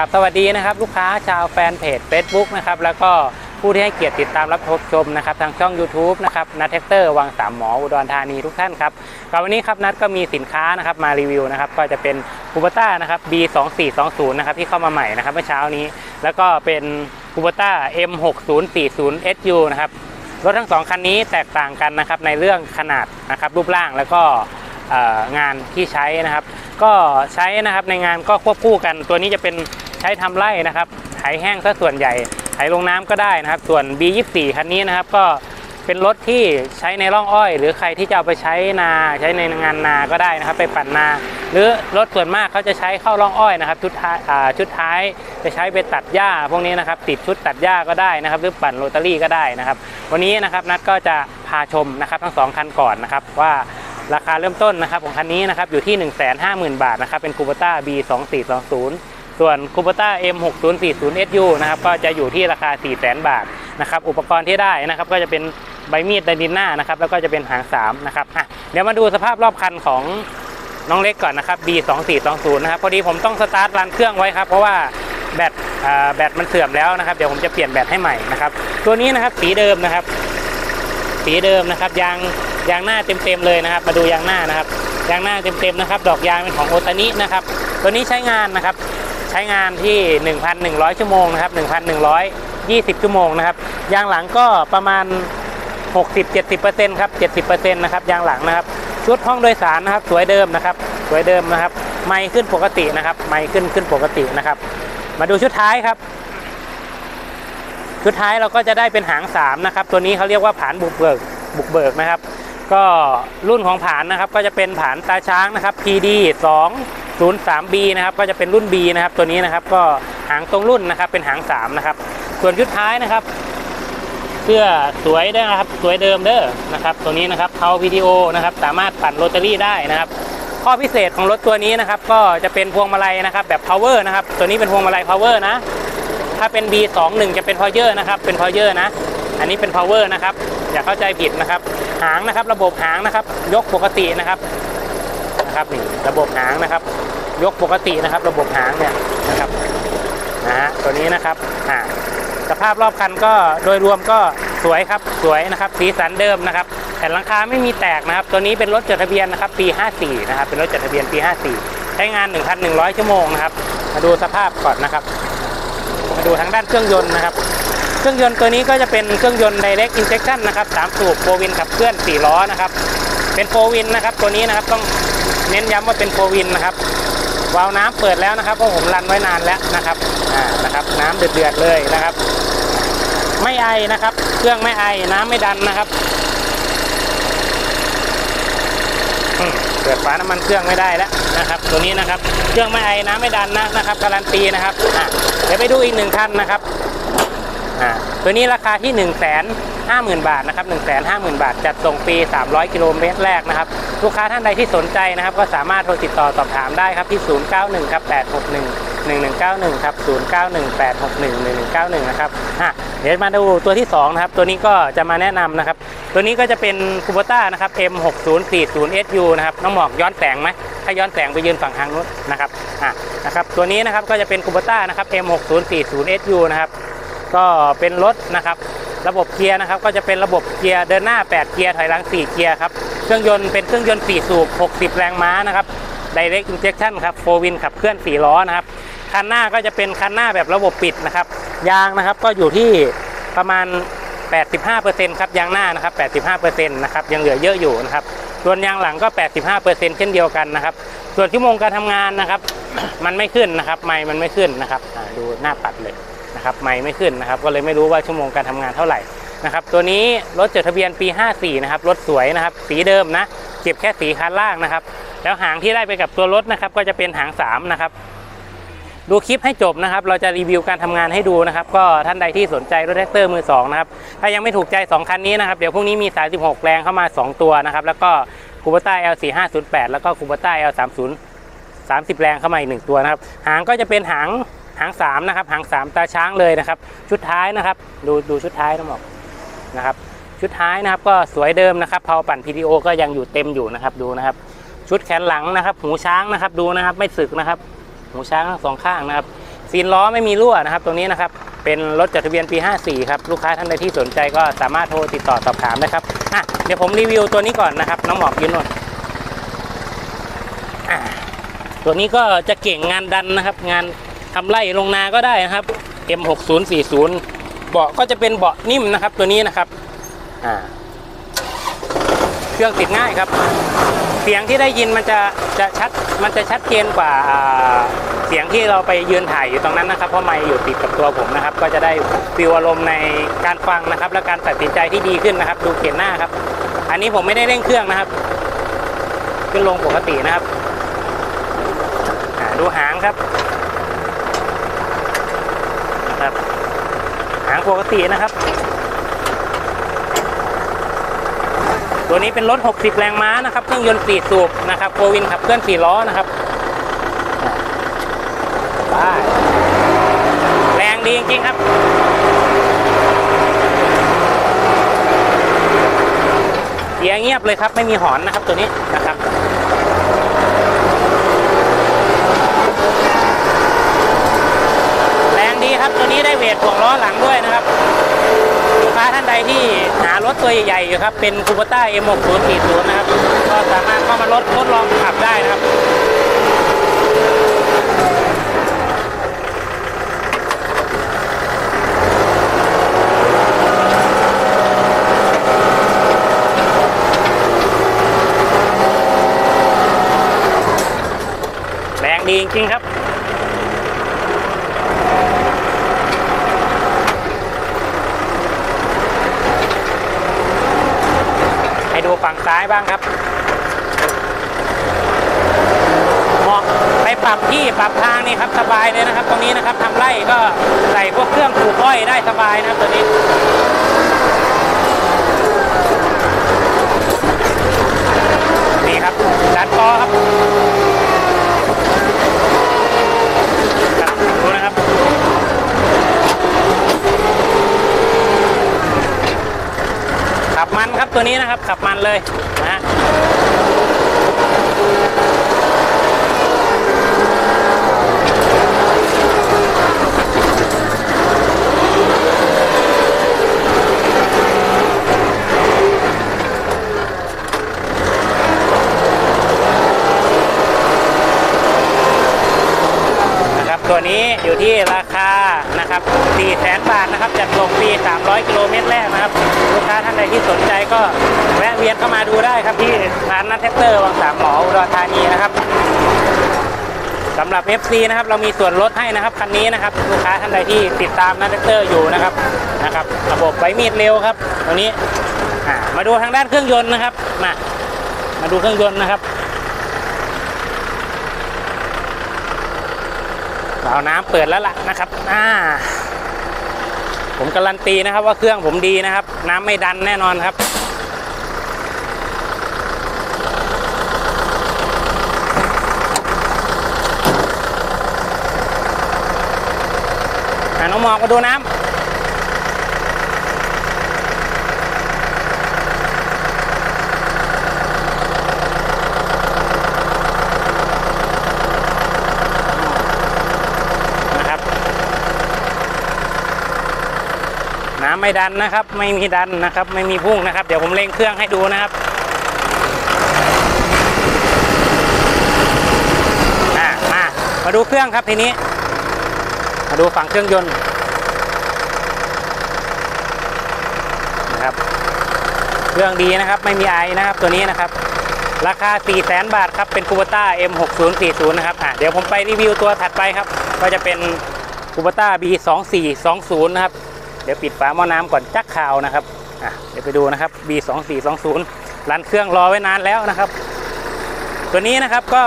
กับสวัสดีนะครับลูกค้าชาวแฟนเพจ Facebook นะครับแล้วก็ผู้ที่ให้เกียรติติดตามรับชมนะครับทางช่อง YouTube นะครับนัทแท็กเตอร์วังสามหมออุดรธานีทุกท่านครับกับวันนี้ครับนัทก็มีสินค้านะครับมารีวิวนะครับก็จะเป็นคูเบต้านะครับ B2420 นะครับที่เข้ามาใหม่นะครับเมื่อเช้านี้ แล้วก็เป็นคูเบต้า M6040SU นะครับรถทั้งสองคันนี้แตกต่างกันนะครับในเรื่องขนาดนะครับรูปร่างแล้วก็งานที่ใช้นะครับ ก็ใช้นะครับในงานก็ควบคู่กันตัวนี้จะเป็น ใช้ทำไร่นะครับไถแห้งซะส่วนใหญ่ไถลงน้ำก็ได้นะครับ ส่วน B24 คันนี้นะครับก็เป็นรถที่ใช้ในร่องอ้อย หรือใครที่จะเอาไปใช้นาใช้ในงานนาก็ได้นะครับ ไปปั่นนา หรือรถส่วนมากเขาจะใช้เข้าร่องอ้อยนะครับชุดท้ายชุดท้ายจะใช้ไปตัดหญ้า พวกนี้นะครับติดชุดตัดหญ้าก็ได้นะครับ หรือปั่นโรตารี่ก็ได้นะครับ วันนี้นะครับนัดก็จะพาชมนะครับทั้งสองคันก่อนนะครับว่าราคาเริ่มต้นนะครับของคันนี้นะครับอยู่ที่ 150,000 บาทนะครับเป็นคู b ต้า B2420 ส่วนคู b ต้า M6040SU นะครับก็จะอยู่ที่ราคา 400,000 บาทนะครับอุปกรณ์ที่ได้นะครับก็จะเป็นใบมีดไดนินหน้านะครับแล้วก็จะเป็นหาง3นะครับอะเดี๋ยวมาดูสภาพรอบคันของน้องเล็กก่อนนะครับ B2420 นะครับพอดีผมต้องสตาร์ทรันเครื่องไว้ครับเพราะว่าแบตอ่าแบตมันเสื่อมแล้วนะครับเดี๋ยวผมจะเปลี่ยนแบตให้ใหม่นะครับตัวนี้นะครับสีเดิมนะครับ สีเดิมนะครับยางยางหน้าเต็มๆเลยนะครับ มาดูยางหน้านะครับยางหน้าเต็มๆนะครับ ดอกยางเป็นของโอตานินะครับ ตัวนี้ใช้งานนะครับ ใช้งานที่ 1,100 ชั่วโมงนะครับ 1,120 ชั่วโมงนะครับ ยางหลังก็ประมาณ 60-70%ครับ 70%นะครับ ยางหลังนะครับ ชุดห้องโดยสารนะครับ สวยเดิมนะครับ สวยเดิมนะครับ ไม่ขึ้นปกตินะครับ ไม่ขึ้นขึ้นปกตินะครับ มาดูชุดท้ายครับ ชุดท้ายเราก็จะได้เป็นหาง3นะครับ ตัวนี้เขาเรียกว่าผานบุกเบิก บุกเบิกนะครับ ก็รุ่นของผานนะครับ ก็จะเป็นผานตาช้างนะครับ PD 2 0 3 B นะครับก็จะเป็นรุ่น B นะครับตัวนี้นะครับก็หางตรงรุ่นนะครับเป็นหาง3นะครับส่วนชุดท้ายนะครับเสื้อสวยด้วยนะครับสวยเดิมเด้อนะครับตัวนี้นะครับเทาวิดีโอนะครับสามารถปั่นโรตารี่ได้นะครับ ข้อพิเศษของรถตัวนี้นะครับก็จะเป็นพวงมาลัยนะครับแบบ power นะครับตัวนี้เป็นพวงมาลัย power นะถ้าเป็น B21 จะเป็น power นะครับเป็น power นะอันนี้เป็น power นะครับอย่าเข้าใจผิดนะครับ หางนะครับระบบหางนะครับ ยกปกตินะครับ นะครับนี่ระบบหางนะครับ ยกปกตินะครับ ระบบหางเนี่ยนะครับนะฮะตัวนี้นะครับอ่าสภาพรอบคันก็โดยรวมก็สวยครับสวยนะครับสีสันเดิมนะครับแผ่นหลังคาไม่มีแตกนะครับ ตัวนี้เป็นรถจดทะเบียนนะครับปี 54 นะครับ เป็นรถจดทะเบียนปี 54 ใช้งาน 1,100 ชั่วโมงนะครับ มาดูสภาพก่อนนะครับ มาดูทางด้านเครื่องยนต์นะครับ เครื่องยนต์ตัวนี้ก็จะเป็นเครื่องยนต์ direct injection นะครับ3สูบโฟวินขับเคลื่อน 4 ล้อนะครับ เป็นโฟวินนะครับ ตัวนี้นะครับต้องเน้นย้ำว่าเป็นโฟวินนะครับวาล์วน้ำเปิดแล้วนะครับเพราะผมรันไว้นานแล้วนะครับอ่านะครับ น้ำเดือดๆเลยนะครับ ไม่ไอนะครับ เครื่องไม่ไอน้ำไม่ดันนะครับอืมเปิดฝาน้ำมันเครื่องไม่ได้แล้วนะครับ ตัวนี้นะครับ เครื่องไม่ไอน้ำไม่ดันนะนะครับการันตีนะครับอะเดี๋ยวไปดูอีกหนึ่งคันนะครับ อ่าตัวนี้ราคาที่ 1 5 0 0 0 0 บาทนะครับ1 5 0 0 0 0 บาท จัดส่งฟรี 300 กิโลเมตรแรกนะครับ ลูกค้าท่านใดที่สนใจนะครับ ก็สามารถโทรติดต่อสอบถามได้ครับที่ 091ครับ861 1191ครับ091 861 1191นะครับอะเดี๋ยวมาดูตัวที่2นะครับ ตัวนี้ก็จะมาแนะนำนะครับ ตัวนี้ก็จะเป็นคูโบต้านะครับ M6040SU นะครับ น้องหมอกย้อนแสงไหมถ้าย้อนแสงไปยืนฝั่งทางนู้นนะครับ อะ นะครับ ตัวนี้นะครับก็จะเป็นคูโบต้านะครับ M6040SU นะครับ ก็เป็นรถนะครับ ระบบเกียร์นะครับ ก็จะเป็นระบบเกียร์เดินหน้า 8 เกียร์ถอยหลัง 4 เกียร์ครับ เครื่องยนต์เป็นเครื่องยนต์4สูบ 60 แรงม้านะครับ Direct Injection ครับโฟวินขับเคลื่อน 4 ล้อนะครับ คันหน้าก็จะเป็นคันหน้าแบบระบบปิดนะครับ ยางนะครับก็อยู่ที่ประมาณ 85%ครับยางหน้านะครับ 85%นะครับ ยังเหลือเยอะอยู่นะครับ ส่วนยางหลังก็ 85%เช่นเดียวกันนะครับ ส่วนชั่วโมงการทำงานนะครับ มันไม่ขึ้นนะครับ ไมค์มันไม่ขึ้นนะครับ ดูหน้าปัดเลย นะครับไมค์ไม่ขึ้นนะครับ ก็เลยไม่รู้ว่าชั่วโมงการทำงานเท่าไหร่นะครับ ตัวนี้รถจดทะเบียนปี 54 นะครับ รถสวยนะครับ สีเดิมนะ เก็บแค่สีคันล่างนะครับ แล้วหางที่ได้ไปกับตัวรถนะครับ ก็จะเป็นหาง 3 นะครับ ดูคลิปให้จบนะครับ เราจะรีวิวการทำงานให้ดูนะครับ ก็ท่านใดที่สนใจรถแท็กเตอร์มือสองนะครับ ถ้ายังไม่ถูกใจ 2 คันนี้นะครับ เดี๋ยวพรุ่งนี้มี 36 แรงเข้ามา 2 ตัวนะครับ แล้วก็คูเบต้า L4508 แล้วก็คูเบต้า L30 30 แรงเข้ามาอีกหนึ่งตัวนะครับ หางก็จะเป็นหาง หาง3นะครับหาง3ตาช้างเลยนะครับ ชุดท้ายนะครับ ดูดูชุดท้ายทั้งหมดนะครับ ชุดท้ายนะครับก็สวยเดิมนะครับเพาปั่น PTO ก็ยังอยู่เต็มอยู่นะครับดูนะครับ ชุดแขนหลังนะครับ หูช้างนะครับดูนะครับไม่สึกนะครับ หูช้างสองข้างนะครับซีนล้อไม่มีรั่วนะครับ ตรงนี้นะครับ เป็นรถจดทะเบียนปี 54 ครับลูกค้าท่านใดที่สนใจก็สามารถโทรติดต่อสอบถามได้ครับอะเดี๋ยวผมรีวิวตัวนี้ก่อนนะครับ น้องหมอกยืนนวดอะตัวนี้ก็จะเก่งงานดันนะครับ งาน ทำไร่ลงนาก็ได้นะครับ M6040 เบาะก็จะเป็นเบาะนิ่มนะครับตัวนี้นะครับอ่าเครื่องติดง่ายครับ เสียงที่ได้ยินมันจะจะชัดมันจะชัดเจนกว่าอ่าเสียงที่เราไปยืนถ่ายอยู่ตรงนั้นนะครับ เพราะไมค์อยู่ติดกับตัวผมนะครับ ก็จะได้ฟีลอารมณ์ในการฟังนะครับ และการตัดสินใจที่ดีขึ้นนะครับ ดูเขียนหน้าครับ อันนี้ผมไม่ได้เร่งเครื่องนะครับ ขึ้นลงปกตินะครับอ่าดูหางครับนะครับางปกตินะครับ ตัวนี้เป็นรถ 60 แรงม้านะครับ เครื่องยนต์4สูบนะครับโฟวินขับเคลื่อน4ล้อนะครับแรงดีจริงๆครับเสียงเงียบเลยครับ ไม่มีหอนนะครับตัวนี้นะครับ แรงดีครับตัวนี้ได้ เวทถ่วงล้อหลังด้วยนะครับลูกค้าท่านใดที่หารถตัวใหญ่ๆอยู่ครับ เป็นคูปต้า M6040 นะครับ ก็สามารถเข้ามาลดทดลองขับได้นะครับแรงดีจริงครับ ให้ดูฝั่งซ้ายบ้างครับเหมาะไปปรับที่ปรับทางนี่ครับสบายเลยนะครับ ตรงนี้นะครับทำไร่ก็ใส่พวกเครื่องปลูกอ้อยได้สบายนะครับตัวนี้นี่ครับดันคอครับดูนะครับ ขับมันครับตัวนี้นะครับขับมันเลยนะฮะนะครับตัวนี้อยู่ที่ราคานะครับ4แสนบาทนะครับจัดส่งฟรี300 กิโลเมตรแรกนะครับ ลูกค้าท่านใดที่สนใจก็แวะ เวียนเข้ามาดูได้ครับที่ร้านนัทแท็กเตอร์วังสามหมออุดรธานีนะครับสำหรับ FC นะครับเรามีส่วนลดให้นะครับคันนี้นะครับลูกค้าท่านใดที่ติดตามนัทแท็กเตอร์อยู่นะครับนะครับ ระบบไฟมีดเร็วครับตัวนี้มาดูทางด้านเครื่องยนต์นะครับมามาดูเครื่องยนต์นะครับเอาน้ำเปิดแล้วล่ะนะครับอ่าผมการันตีนะครับว่าเครื่องผมดีนะครับ น้ำไม่ดันแน่นอนครับ น้องหมอกมาดูน้ำนะครับ น้ำไม่ดันนะครับ ไม่มีดันนะครับ ไม่มีพุ่งนะครับ เดี๋ยวผมเร่งเครื่องให้ดูนะครับอ่ามามาดูเครื่องครับทีนี้ มาดูฝั่งเครื่องยนต์นะครับเครื่องดีนะครับไม่มีไอนะครับตัวนี้นะครับ ราคา 4 0 0 0 0 0บาทครับเป็นคูปต้า M6040 นะครับอะเดี๋ยวผมไปรีวิวตัวถัดไปครับ ก็จะเป็นคูปต้า B2420 นะครับ เดี๋ยวปิดฝาหม้อน้ำก่อนจักข่าวนะครับอะเดี๋ยวไปดูนะครับ B2420 รันเครื่องรอไว้นานแล้วนะครับ ตัวนี้นะครับก็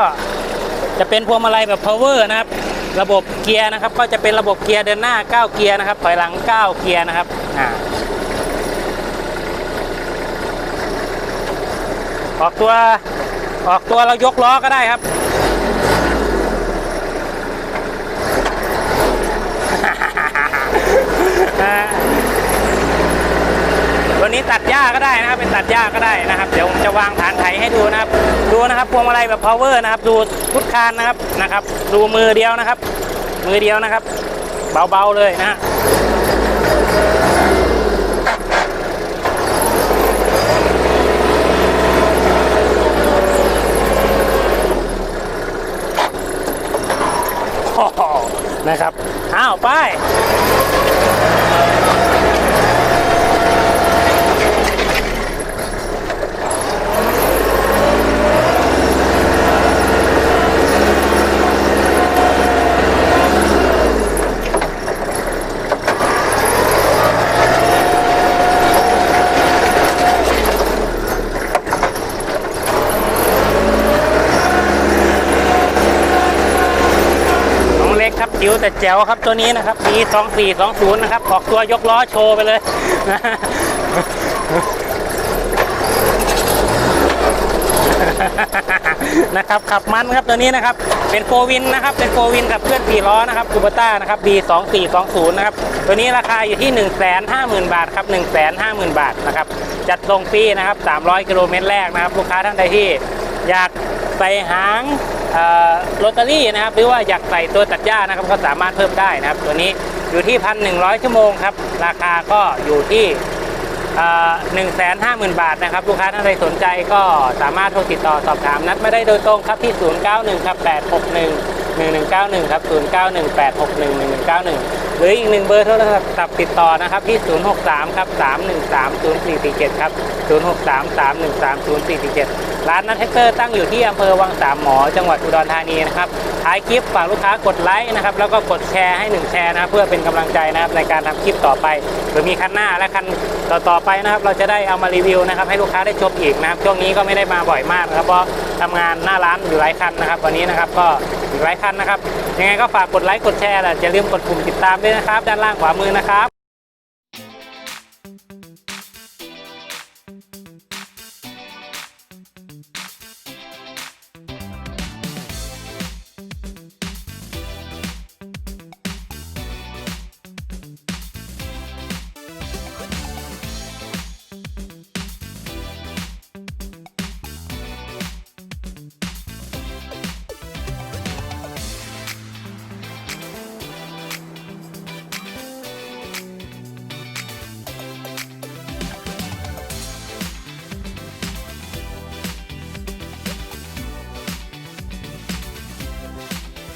จะเป็นพวงมาลัยแบบ power นะครับ ระบบเกียร์นะครับ ก็จะเป็นระบบเกียร์เดินหน้า 9 เกียร์นะครับ ถอยหลัง 9 เกียร์นะครับอ่าออกตัวออกตัวเรายกล้อก็ได้ครับ อ่าตัว นี้ตัดหญ้าก็ได้นะครับ เป็นตัดหญ้าก็ได้นะครับ เดี๋ยวผมจะวางฐานไถให้ดูนะครับ ดูนะครับพวงมาลัยแบบ power นะครับ ดูพุทคานนะครับนะครับ ดูมือเดียวนะครับ มือเดียวนะครับ เบาๆเลยนะฮะโอ้โหนะครับ อ้าว ไป น้องเล็กครับ จิ๋วแต่แจ๋วครับตัวนี้นะครับ B 2 4 2 0นะครับออกตัวยกล้อโชว์ไปเลยนะฮะนะครับขับมันครับตัวนี้นะครับ เป็นโฟวินนะครับ เป็นโฟวินกับเพื่อนสี่ล้อนะครับคูเปต้านะครับ B 2 4 2 0นะครับ ตัวนี้ราคาอยู่ที่ 1 5 0 0 0 0 บาทครับ 1 5 0 0 0 0 บาทนะครับ จัดส่งฟรีนะครับ 300 กิโลเมตรแรกนะครับ ลูกค้าท่านใดที่ อยากใส่หาง เอ่อลอตเตอรี่นะครับหรือว่าอยากใส่ตัวตัดหญ้านะครับก็สามารถเพิ่มได้นะครับ ตัวนี้อยู่ที่1,100ชั่วโมงครับ ราคาก็อยู่ที่หนึ่งแสนห้าหมื่นบาทนะครับ ลูกค้าท่านใดสนใจก็สามารถโทรติดต่อสอบถามนัดไม่ได้โดยตรงครับที่ 091ครับ861 1191ครับ091 861 1191 หรืออีกหนึ่งเบอร์โทรศัพท์ติดต่อนะครับที่ 063ครับ313 0447 ครับ 063 313 0447 ร้านนัทแท็กเตอร์ตั้งอยู่ที่อำเภอวังสามหมอ จังหวัดอุดรธานีนะครับท้ายคลิปฝากลูกค้ากดไลค์นะครับแล้วก็กดแชร์ให้หนึ่งแชร์นะเพื่อเป็นกำลังใจนะครับในการทำคลิปต่อไป หรือมีคันหน้าและคันต่อๆไปนะครับ เราจะได้เอามารีวิวนะครับให้ลูกค้าได้ชมอีกนะครับช่วงนี้ก็ไม่ได้มาบ่อยมากนะครับเพราะทำงานหน้าร้านอยู่หลายคันนะครับ วันนี้นะครับก็อีกหลายคันนะครับยังไงก็ฝากกดไลค์กดแชร์และอย่าลืมกดปุ่มติดตามด้วยนะครับ ด้านล่างขวามือนะครับ